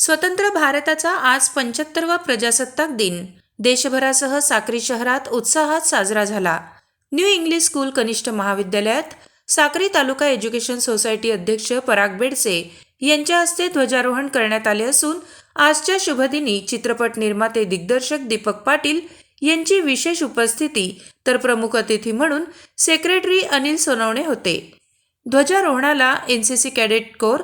स्वतंत्र भारताचा आज पंच्याहत्तरवा प्रजासत्ताक दिन. देशभरासह साक्री शहरात उत्साहात साजरा झाला. न्यू इंग्लिश स्कूल कनिष्ठ महाविद्यालयात साक्री तालुका एज्युकेशन सोसायटी अध्यक्ष पराग बेडसे यांच्या हस्ते ध्वजारोहण करण्यात आले असून आजच्या शुभदिनी चित्रपट निर्माते दिग्दर्शक दीपक पाटील यांची विशेष उपस्थिती तर प्रमुख अतिथी म्हणून सेक्रेटरी अनिल सोनवणे होते. ध्वजारोहणाला N C C cadet corps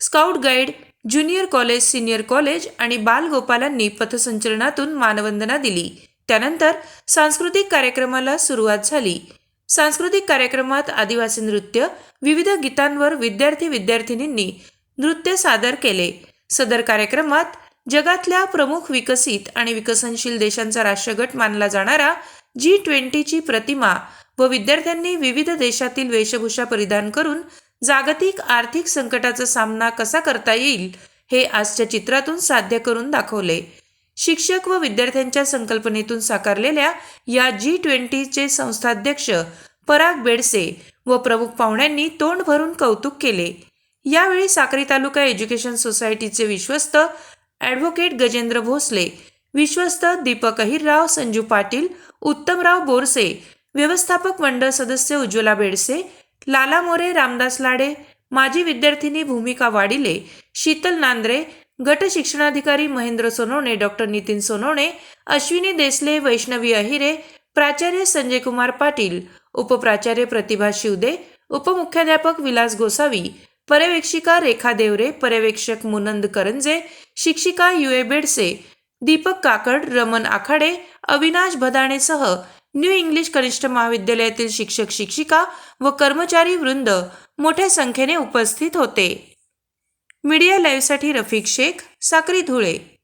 scout guide junior college senior college आणि बालगोपालांनी पथसंचलनातून मानवंदना दिली. त्यानंतर सांस्कृतिक कार्यक्रमाला सुरुवात झाली. सांस्कृतिक कार्यक्रमात आदिवासी नृत्य विविध गीतांवर विद्यार्थी विद्यार्थिनींनी नृत्य सादर केले. सदर कार्यक्रमात जगातल्या प्रमुख विकसित आणि विकसनशील देशांचा राष्ट्रगट मानला जाणारा जी ट्वेंटीची प्रतिमा व विद्यार्थ्यांनी विविध देशातील वेशभूषा परिधान करून जागतिक आर्थिक संकटाचा सामना कसा करता येईल हे आजच्या चित्रातून साध्य करून दाखवले. शिक्षक व विद्यार्थ्यांच्या संकल्पनेतून साकारलेल्या या जी ट्वेंटीचे संस्थाध्यक्ष पराग बेडसे व प्रमुख पाहुण्यांनी तोंड भरून कौतुक केले. यावेळी साक्री तालुका एज्युकेशन सोसायटीचे विश्वस्त ॲडव्होकेट गजेंद्र भोसले विश्वस्त दीपक अहिरराव संजू पाटील उत्तमराव बोरसे व्यवस्थापक मंडळ सदस्य उज्ज्वला बेडसे लाला मोरे रामदास लाडे माजी विद्यार्थिनी भूमिका वाडिले शीतल नांद्रे गट शिक्षणाधिकारी महेंद्र सोनवणे डॉक्टर नितीन सोनवणे अश्विनी देसले वैष्णवी अहिरे प्राचार्य संजय कुमार पाटील उपप्राचार्य प्रतिभा शिवदे उपमुख्याध्यापक विलास गोसावी पर्यवेक्षिका रेखा देवरे पर्यवेक्षक मुनंद करंजे शिक्षिका युए ए बेडसे दीपक काकड रमन आखाडे अविनाश भदाणेसह न्यू इंग्लिश कनिष्ठ महाविद्यालयातील शिक्षक शिक्षिका व कर्मचारी वृंद मोठ्या संख्येने उपस्थित होते. मीडिया लाईव्हसाठी रफिक शेख साक्री धुळे.